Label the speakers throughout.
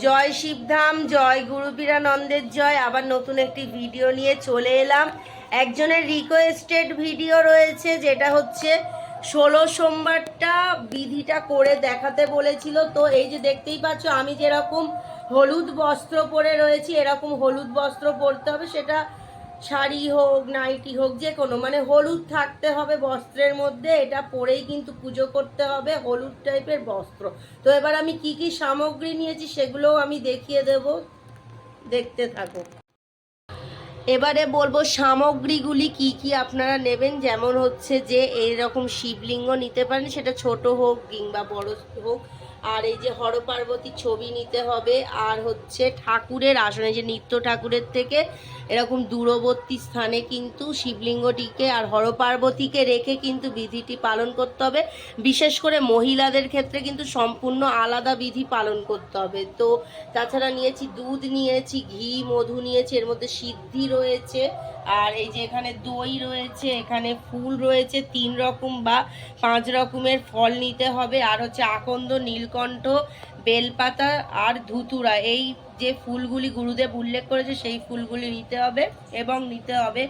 Speaker 1: জয় শিবধাম, জয় গুরু বীরানন্দের জয়। আবার নতুন একটি ভিডিও নিয়ে চলে এলাম। একজনের রিকোয়েস্টেড ভিডিও রয়েছে, যেটা হচ্ছে, ষোলো সোমবারটা বিধিটা করে দেখাতে বলেছিল। তো এই যে দেখতেই পাচ্ছ, আমি যেরকম হলুদ বস্ত্র পরে রয়েছি, এরকম হলুদ বস্ত্র পরতে হবে, সেটা শাড়ি হোক, নাইটি হোক, যে কোনো মানে হলুদ থাকতে হবে বস্ত্রের মধ্যে, এটা পরেই কিন্তু পুজো করতে হবে, হলুদ টাইপের বস্ত্র। তো এবার আমি কি কি সামগ্রী নিয়েছি সেগুলোও আমি দেখিয়ে দেব, দেখতে থাকো। এবারে বলব সামগ্রীগুলি কি কি আপনারা নেবেন, যেমন হচ্ছে যে এইরকম শিবলিঙ্গ নিতে পারেন, সেটা ছোট হোক কিংবা বড় হোক, আর এই যে হর পার্বতীর ছবি নিতে হবে, আর হচ্ছে ঠাকুরের আসনে যে নিত্য ঠাকুরের থেকে এরকম দূরবর্তী স্থানে কিন্তু শিবলিঙ্গটিকে আর হরপার্বতীকে রেখে কিন্তু বিধিটি পালন করতে হবে। বিশেষ করে মহিলাদের ক্ষেত্রে কিন্তু সম্পূর্ণ আলাদা বিধি পালন করতে হবে। তো তাছাড়া নিয়েছি দুধ, নিয়েছি ঘি, মধু নিয়েছি, এর মধ্যে সিদ্ধি রয়েছে। আর এই যে এখানে দই রয়েছে, এখানে ফুল রয়েছে, তিন রকম বা পাঁচ রকমের ফল নিতে হবে। আর হচ্ছে আকন্দ, নীলকণ্ঠ, বেলপাতা আর ধুতুরা। এই যে ফুলগুলি গুরুদেব উল্লেখ করেছে সেই ফুলগুলি নিতে হবে এবং নিতে হবে।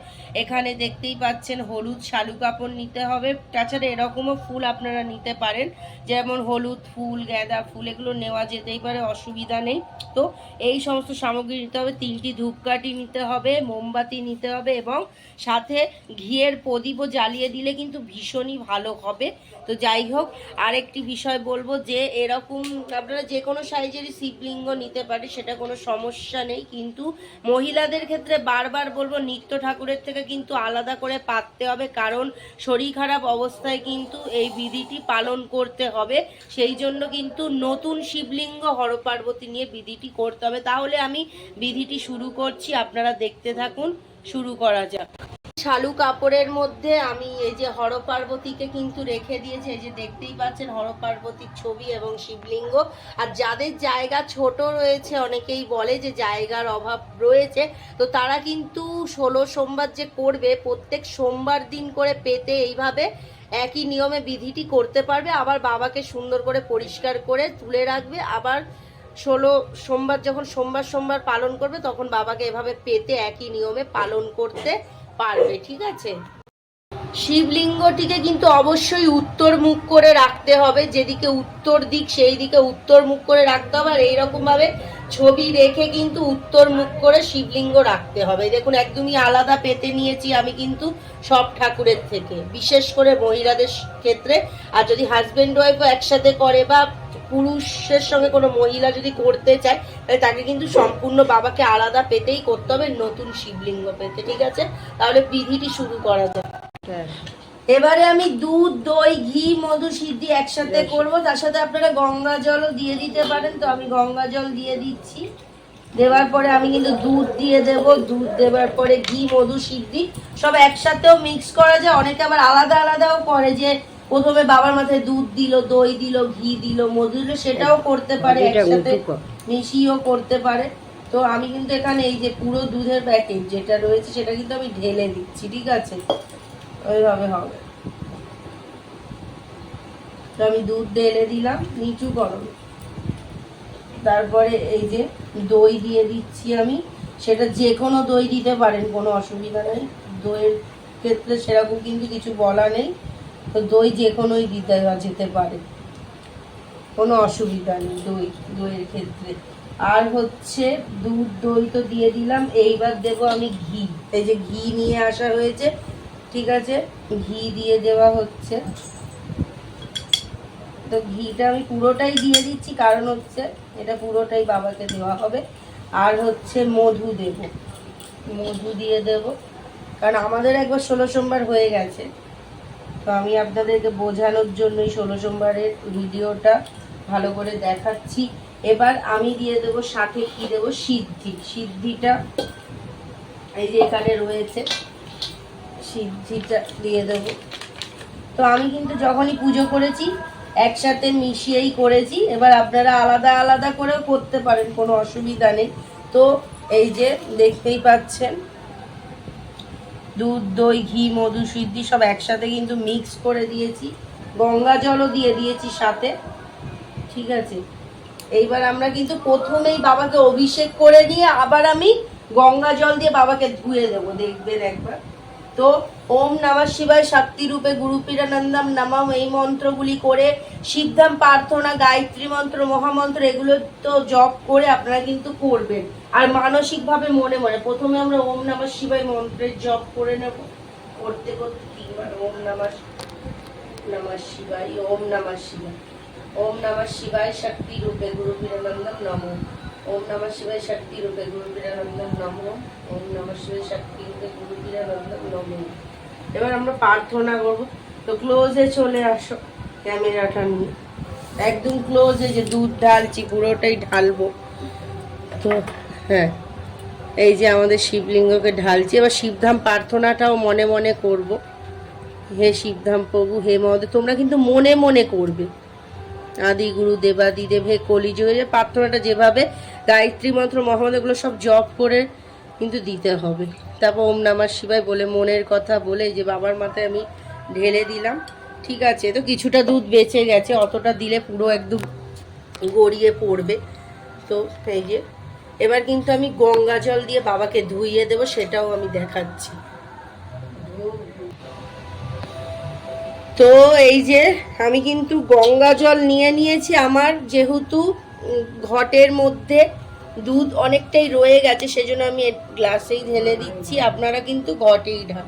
Speaker 1: এখানে দেখতেই পাচ্ছেন হলুদ শালু কাপড় নিতে হবে। তাছাড়া এরকমও ফুল আপনারা নিতে পারেন। যেমন হলুদ ফুল, গাঁদা ফুল, এগুলো নেওয়া যেতেই পারে, অসুবিধা নেই। তো এই সমস্ত সামগ্রী নিতে হবে, তিনটি ধূপকাঠি নিতে হবে, মোমবাতি নিতে হবে এবং সাথে ঘিয়ের প্রদীপও জ্বালিয়ে দিলে কিন্তু ভীষণই ভালো হবে। তো যাই হোক, আরেকটি বিষয় বলব যে এরকম আপনারা যে কোনো সাইজেরই শিবলিঙ্গ নিতে পারে সেটা কোনো সমস্যা নেই, কিন্তু মহিলাদের ক্ষেত্রে বারবার বলব নিত্য ঠাকুরের থেকে কিন্তু আলাদা করে পাততে হবে, কারণ শরীর খারাপ অবস্থায় কিন্তু এই বিধিটি পালন করতে হবে। সেই জন্য কিন্তু নতুন শিবলিঙ্গ হরপার্বতী নিয়ে বিধিটি করতে হবে। তাহলে আমি বিধিটি শুরু করছি, আপনারা দেখতে থাকুন, শুরু করা যাক। শালু কাপড়ের মধ্যে আমি এই যে হরপার্বতীকে কিন্তু রেখে দিয়েছি, এই যে দেখতেই পাচ্ছেন হরপার্বতীর ছবি এবং শিবলিঙ্গ। আর যাদের জায়গা ছোট রয়েছে, অনেকেই বলে যে জায়গার অভাব রয়েছে, তো তারা কিন্তু ষোলো সোমবার যে করবে, প্রত্যেক সোমবার দিন করে পেতে এইভাবে একই নিয়মে বিধিটি করতে পারবে। আবার বাবাকে সুন্দর করে পরিষ্কার করে তুলে রাখবে। আবার ষোলো সোমবার যখন সোমবার সোমবার পালন করবে, তখন বাবাকে এভাবে পেতে একই নিয়মে পালন করতে পারবে, ঠিক আছে? শিবলিঙ্গটিকে কিন্তু অবশ্যই উত্তর মুখ করে রাখতে হবে, যেদিকে উত্তর দিক সেই দিকে উত্তর মুখ করে রাখতে হবে, আর এইরকম ভাবে ছবি রেখে কিন্তু উত্তর মুখ করে শিবলিঙ্গ রাখতে হবে। দেখুন, একদমই আলাদা পেতে নিয়েছি আমি কিন্তু সব ঠাকুরের থেকে, বিশেষ করে মহিলাদের ক্ষেত্রে, আর যদি হাজবেন্ড ওয়াইফও একসাথে করে বা পুরুষের সঙ্গে কোনো মহিলা যদি করতে চায় তাহলে তাকে কিন্তু সম্পূর্ণ বাবাকে আলাদা পেতেই করতে হবে নতুন শিবলিঙ্গ পেতে ঠিক আছে? তাহলে বিধিটি শুরু করা যায় এবারে আমি দুধ দই ঘি মধু সিদ্ধি একসাথে করব। তার সাথে আপনারা গঙ্গা জলও দিয়ে দিতে পারেন। তো আমি গঙ্গা জল দিয়ে দিচ্ছি। দেওয়ার পরে আমি কিন্তু দুধ দিয়ে দেব। দুধ দেওয়ার পরে ঘি মধু সিদ্ধি সব একসাথেও মিক্স করা যায়। অনেকে আবার আলাদা আলাদাও করে যে প্রথমে বাবার মাথায় দুধ দিল দই দিল ঘি দিল মধু দিল সেটাও করতে পারে একসাথে মিশিয়েও করতে পারে। তো আমি কিন্তু এখানে এই যে পুরো দুধের প্যাকেট যেটা রয়েছে সেটা কিন্তু আমি ঢেলে দিচ্ছি ঠিক আছে? ওইভাবে হবে। তো আমি দুধ ঢেলে দিলাম নিচু গরম। তারপরে এই যে দই দিয়ে দিচ্ছি আমি। সেটা যে কোনো দই দিতে পারেন কোনো অসুবিধা নেই। দইয়ের ক্ষেত্রে সেরকম কিন্তু কিছু বলা নেই। তো দই যে কোনোই দিতে যেতে পারে। কোনো অসুবিধা নেই দই, দইয়ের ক্ষেত্রে। আর হচ্ছে দুধ, দই তো দিয়ে দিলাম, এইবার দেব আমি ঘি। এই যে ঘি নিয়ে আসা হয়েছে, ঠিক আছে? ঘি দিয়ে দেওয়া হচ্ছে। তো ঘিটা আমি পুরোটাই দিয়ে দিচ্ছি, কারণ হচ্ছে এটা পুরোটাই বাবাকে দেওয়া হবে। আর হচ্ছে মধু দেব। মধু দিয়ে দেব। কারণ আমাদের একবার ষোলো সোমবার হয়ে গেছে। তো আমি আপনাদেরকে বোঝানোর জন্যই ষোলো সোমবারের ভিডিওটা ভালো করে দেখাচ্ছি। এবার আমি দিয়ে দেব, সাথে কি দেব? সিদ্ধি। সিদ্ধিটা এই যে এখানে রয়েছে, সিদ্ধিটা দিয়ে দেব। তো আমি কিন্তু যখনই পুজো করেছি, একসাথে মিশিয়েই করেছি। এবার আপনারা আলাদা আলাদা করেও করতে পারেন, কোনো অসুবিধা নেই। তো এই যে দেখতেই পাচ্ছেন দুধ, দই, ঘি, মধু, সিদ্ধি সব একসাথে কিন্তু মিক্স করে দিয়েছি। গঙ্গা জলও দিয়ে দিয়েছি সাথে। ঠিক আছে? এইবার আমরা কিন্তু প্রথমেই বাবাকে অভিষেক করে দিয়ে আবার আমি গঙ্গা জল দিয়ে বাবাকে ধুয়ে দেবো, দেখবেন একবার। তো ওম নমঃ শিবায় শক্তি রূপে গুরু পীরানন্দম নমঃ। এই মন্ত্রগুলি করে শিবধাম প্রার্থনা, গায়ত্রী মন্ত্র, মহামন্ত্র, এগুলো তো জপ করে আপনারা কিন্তু করবেন। আর মানসিকভাবে মনে মনে, প্রথমে আমরা ওম নমঃ শিবায় মন্ত্রের জপ করে নেব। করতে করতে তিনবার ওম নমঃ নমঃ শিবায়, ওম নমঃ শিবায়। ওম নমঃ শিবায় শক্তি রূপে গুরু পীরানন্দম নমঃ। ওম নমঃ শিবায় শক্তি রূপে গুরু পীরানন্দম নমঃ। ওম নমঃ শিবায় শক্তি রূপে গুরু পীরানন্দম নমঃ। এবার আমরা প্রার্থনা করব। তো ক্লোজে চলে আসো ক্যামেরাটা নিয়ে। একদম ক্লোজে যে দুধ ঢালছি, পুরোটাই ঢালবো। তো হ্যাঁ এই যে আমাদের শিবলিঙ্গকে ঢালছি। এবার শিবধাম প্রার্থনাটাও মনে মনে করব। হে শিবধাম প্রভু, হে মহোদয়, তোমরা কিন্তু মনে মনে করবে। আদি গুরু, দেবাদি দেব হে কলিযুগে যে প্রার্থনাটা যেভাবে, গায়ত্রী মন্ত্র, মহামন্ত্র, এগুলো সব জপ করে কিন্তু দিতে হবে। তারপর ওম নামার শিবায় বলে মনের কথা বলে যে বাবার মাথায় আমি ঢেলে দিলাম। ঠিক আছে, তো কিছুটা দুধ বেঁচে গেছে, অতটা দিলে পুরো একদম গড়িয়ে পড়বে। তো এই যে, এবার কিন্তু আমি গঙ্গা জল দিয়ে বাবাকে ধুইয়ে দেবো, সেটাও আমি দেখাচ্ছি। তো এই যে আমি কিন্তু গঙ্গা জল নিয়ে নিয়েছি। আমার যেহেতু ঘটের মধ্যে দুধ অনেকটাই রয়ে গেছে, সেজন্য আমি গ্লাসেই ঢেলে দিচ্ছি। আপনারা কিন্তু ঘটেই ঢাল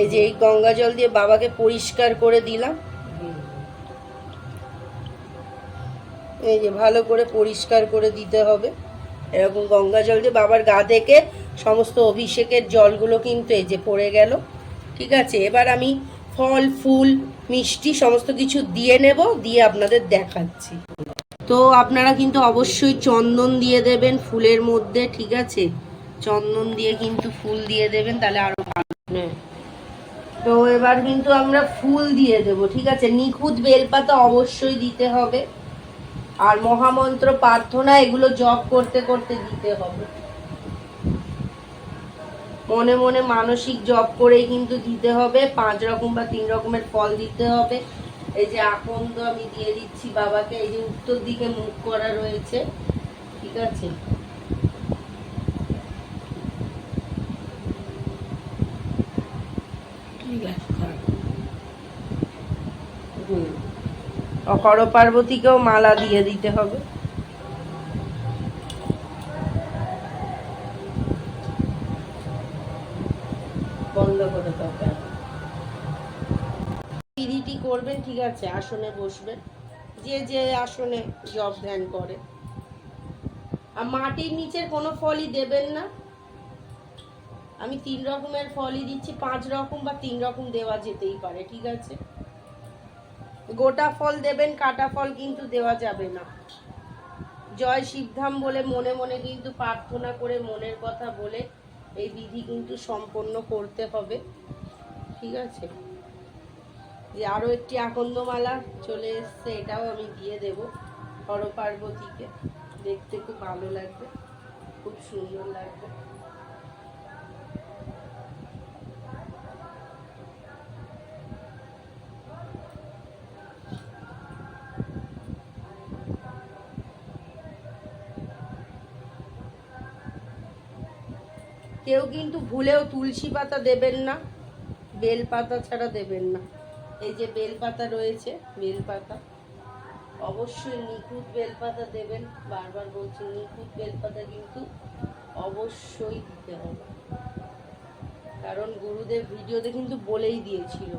Speaker 1: এই যে এই গঙ্গা জল দিয়ে বাবাকে পরিষ্কার করে দিলাম। এই যে ভালো করে পরিষ্কার করে দিতে হবে। এরকম গঙ্গা জল দিয়ে বাবার গা থেকে সমস্ত অভিষেকের জলগুলো কিন্তু এই যে পড়ে গেল। ঠিক আছে, এবার আমি ফল, ফুল, মিষ্টি, সমস্ত কিছু দিয়ে নেব, দিয়ে আপনাদের দেখাচ্ছি। তো আপনারা কিন্তু অবশ্যই চন্দন দিয়ে দেবেন ফুলের মধ্যে, ঠিক আছে? চন্দন দিয়ে কিন্তু ফুল দিয়ে দেবেন, তাহলে আরও ভালো। হ্যাঁ। তো এবার কিন্তু আমরা ফুল দিয়ে দেব, ঠিক আছে? নিখুঁত বেলপাতা অবশ্যই দিতে হবে। আর মহামন্ত্র প্রার্থনা, এগুলো জপ করতে করতে দিতে হবে। মনে মনে মানসিক জপ করেই কিন্তু দিতে হবে। পাঁচ রকম বা তিন রকমের ফল দিতে হবে। এই যে আকন্দ আমি দিয়ে দিচ্ছি বাবাকে এই যে উত্তর দিকে মুখ করা রয়েছে। ঠিক আছে? অকর পার্বতীকেও মালা দিয়ে দিতে হবে। করবেন ঠিক আছে, আসনে বসবেন। যে যে আসনে জব ধ্যান করে। আর মাটির নিচের কোনো ফলই দেবেন না। আমি তিন রকমের ফলই দিচ্ছি, পাঁচ রকম বা তিন রকম দেওয়া যেতেই পারে, ঠিক আছে? গোটা ফল দেবেন, কাটা ফল কিন্তু দেওয়া যাবে না। জয় শিবধাম বলে মনে মনে কিন্তু প্রার্থনা করে মনের কথা বলে এই বিধি কিন্তু সম্পন্ন করতে হবে, ঠিক আছে? যে আরও একটি আকন্দমালা চলে এসছে, এটাও আমি দিয়ে দেব হর পার্বতীকে দেখতে খুব ভালো লাগবে, খুব সুন্দর লাগবে। কেউ কিন্তু ভুলেও তুলসী পাতা দেবেন না, বেল পাতা ছাড়া দেবেন না। এই যে বেলপাতা রয়েছে, বেলপাতা। অবশ্যই নিখুঁত বেলপাতা দেবেন, বারবার বলছি নিখুঁত বেলপাতা কিন্তু অবশ্যই দিতে হবে। কারণ গুরুদেব ভিডিওতে কিন্তু বলেই দিয়েছিল।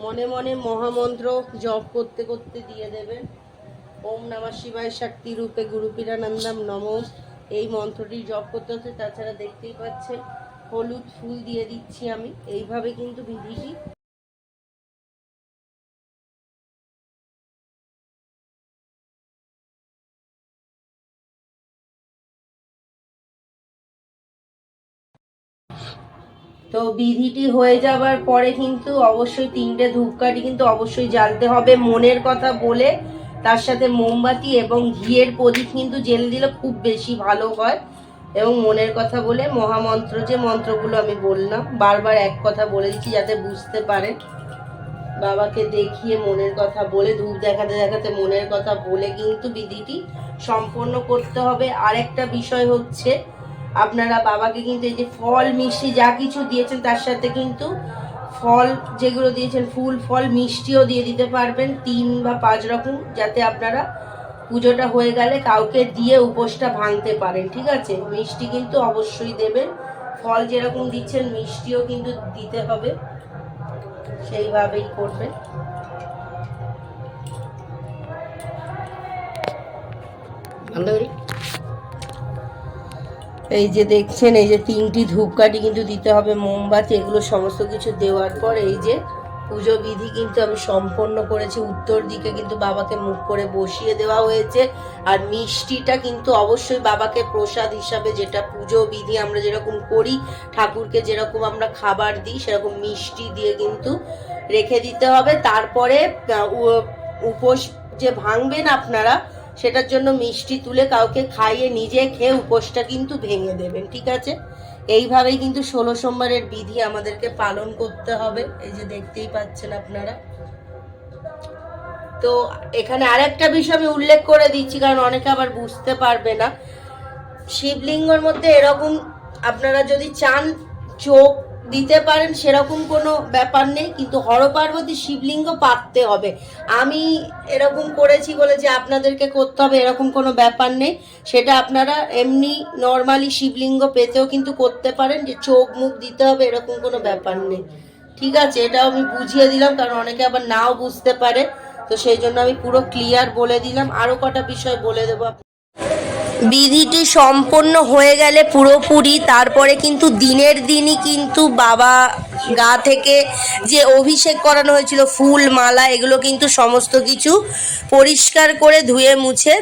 Speaker 1: মনে মনে মহামন্ত্র জপ করতে করতে দিয়ে দেবেন। ওম নমঃ শিবায় শক্তি রূপে গুরু পীরানন্দম নম। এই মন্ত্রটি জপ করতে হচ্ছে তাছাড়া দেখতেই পাচ্ছেন হলুদ ফুল দিয়ে দিচ্ছি আমি। এইভাবে কিন্তু বিধিটি তো বিধিটি হয়ে যাবার পরে কিন্তু অবশ্যই তিনটে ধূপকাঠি কিন্তু অবশ্যই জ্বালতে হবে। মনের কথা বলে তার সাথে মোমবাতি এবং ঘিয়ের প্রদীপ কিন্তু জেলে দিলে খুব বেশি ভালো হয়। এবং মনের কথা বলে মহামন্ত্র যে মন্ত্রগুলো আমি বললাম, বারবার এক কথা বলে দিচ্ছি যাতে বুঝতে পারেন। বাবাকে দেখিয়ে মনের কথা বলে, ধূপ দেখাতে দেখাতে মনের কথা বলে কিন্তু বিধিটি সম্পন্ন করতে হবে। আরেকটা বিষয় হচ্ছে, আপনারা বাবাকে কিন্তু এই যে ফল, মিষ্টি যা কিছু দিয়েছেন তার সাথে কিন্তু ফল, যেগুলো দিয়েছেন ফুল, ফল, মিষ্টিও দিয়ে দিতে পারবেন। তিন বা পাঁচ রকম, যাতে আপনারা পুজোটা হয়ে গেলে কাউকে দিয়ে উপোসটা ভাঙতে পারেন ঠিক আছে? মিষ্টি কিন্তু অবশ্যই দেবেন। ফল যেরকম দিচ্ছেন মিষ্টিও কিন্তু দিতে হবে। সেইভাবেই করবেন। এই যে দেখছেন এই যে তিনটি ধূপকাঠি কিন্তু দিতে হবে মোমবাতি এগুলো সমস্ত কিছু দেওয়ার পর এই যে পুজো বিধি কিন্তু আমি সম্পন্ন করেছি। উত্তর দিকে কিন্তু বাবাকে মুখ করে বসিয়ে দেওয়া হয়েছে। আর মিষ্টিটা কিন্তু অবশ্যই বাবাকে প্রসাদ হিসাবে যেটা পুজো বিধি আমরা যেরকম করি, ঠাকুরকে যেরকম আমরা খাবার দিই, সেরকম মিষ্টি দিয়ে কিন্তু রেখে দিতে হবে। তারপরে উপোস যে ভাঙবেন আপনারা, সেটার জন্য মিষ্টি তুলে কাউকে খাইয়ে নিজে খেয়ে উপোসটা কিন্তু ভেঙে দেবেন, ঠিক আছে? এইভাবেই কিন্তু ষোলো সোমবারের বিধি আমাদেরকে পালন করতে হবে। এই যে দেখতেই পাচ্ছেন আপনারা। তো এখানে আরেকটা বিষয় আমি উল্লেখ করে দিচ্ছি, কারণ অনেকে আবার বুঝতে পারবে না। শিবলিঙ্গর মধ্যে এরকম আপনারা যদি চান চোখ দিতে পারেন সেরকম কোনো ব্যাপার নেই, কিন্তু হরপার্বতী শিবলিঙ্গ পাততে হবে। আমি এরকম করেছি বলে যে আপনাদেরকে করতে হবে, এরকম কোনো ব্যাপার নেই। সেটা আপনারা এমনি নর্মালি শিবলিঙ্গ পেতেও কিন্তু করতে পারেন যে চোখ মুখ দিতে হবে, এরকম কোনো ব্যাপার নেই। ঠিক আছে, এটাও আমি বুঝিয়ে দিলাম, কারণ অনেকে আবার নাও বুঝতে পারে। তো সেই জন্য আমি পুরো ক্লিয়ার বলে দিলাম। আরও কটা বিষয় বলে দেবো বিধিটি সম্পন্ন হয়ে গেলে পুরোপুরি, তারপরে কিন্তু দিনের দিনই কিন্তু বাবা গা থেকে যে অভিষেক করানো হয়েছিল, ফুল, মালা, এগুলো কিন্তু সমস্ত কিছু পরিষ্কার করে ধুয়ে মুছে,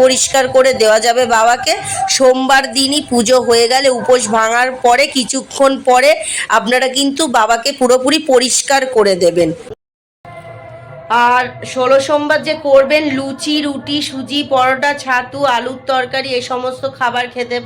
Speaker 1: পরিষ্কার করে দেওয়া যাবে বাবাকে। সোমবার দিনই পুজো হয়ে গেলে উপোস ভাঙার পরে, কিছুক্ষণ পরে আপনারা কিন্তু বাবাকে পুরোপুরি পরিষ্কার করে দেবেন। আর ষোলো সোমবার যে করবেন, লুচি, রুটি, সুজি, পরোটা, ছাতু, আলুর তরকারি এই সমস্ত খাবার খেতে